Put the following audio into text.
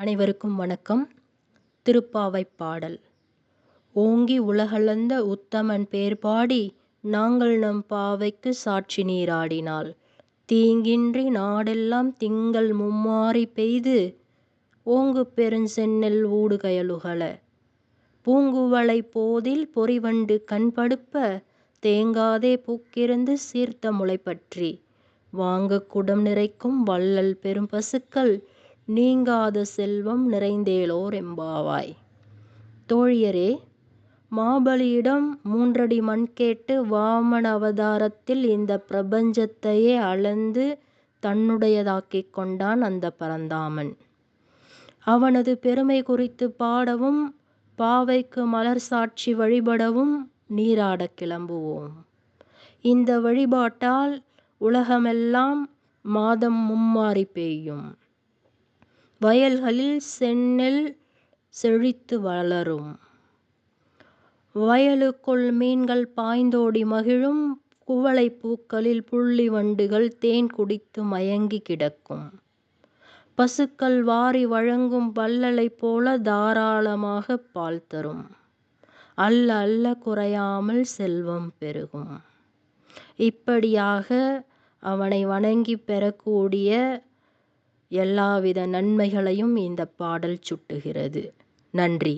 அனைவருக்கும் வணக்கம். திருப்பாவை பாடல். ஓங்கி உலகளந்த உத்தமன் பேர் பாடி நாங்கள் நம் பாவைக்கு சாட்சி நீராடினாள். தீங்கின்றி நாடெல்லாம் திங்கள் மும்மாறி பெய்து ஓங்கு பெருஞ்செந்நெல் ஊடுகயலுகள. பூங்குவளை போதில் பொறிவண்டு கண்படுப்ப தேங்காதே பூக்கிருந்து சீர்த்த முளை பற்றி வாங்க குடம் நிறைக்கும் வள்ளல் பெரும் பசுக்கள் நீங்காத செல்வம் நிறைந்தேலோர் எம்பாவாய் தோழியரே மாபலியிடம் மூன்றடி மண் கேட்டு வாமன அவதாரத்தில் இந்த பிரபஞ்சத்தையே அளந்து தன்னுடையதாக்கிக் கொண்டான் அந்த பரந்தாமன். அவனது பெருமை குறித்து பாடவும் பாவைக்கு மலர் சாட்சி வழிபடவும் நீராட கிளம்புவோம். இந்த வழிபாட்டால் உலகமெல்லாம் மாதம் மும்மாறி பெய்யும். வயல்களில் செந்நெல் செழித்து வளரும். வயலுக்குள் மீன்கள் பாய்ந்தோடி மகிழும். குவளை பூக்களில் புள்ளி வண்டுகள் தேன் குடித்து மயங்கி கிடக்கும். பசுக்கள் வாரி வழங்கும் வள்ளலைப் போல தாராளமாக பால் தரும். அல்ல அல்ல குறையாமல் செல்வம் பெருகும். இப்படியாக அவனை வணங்கி பெறக்கூடிய எல்லாவித நன்மைகளையும் இந்த பாடல் சுட்டுகிறது. நன்றி.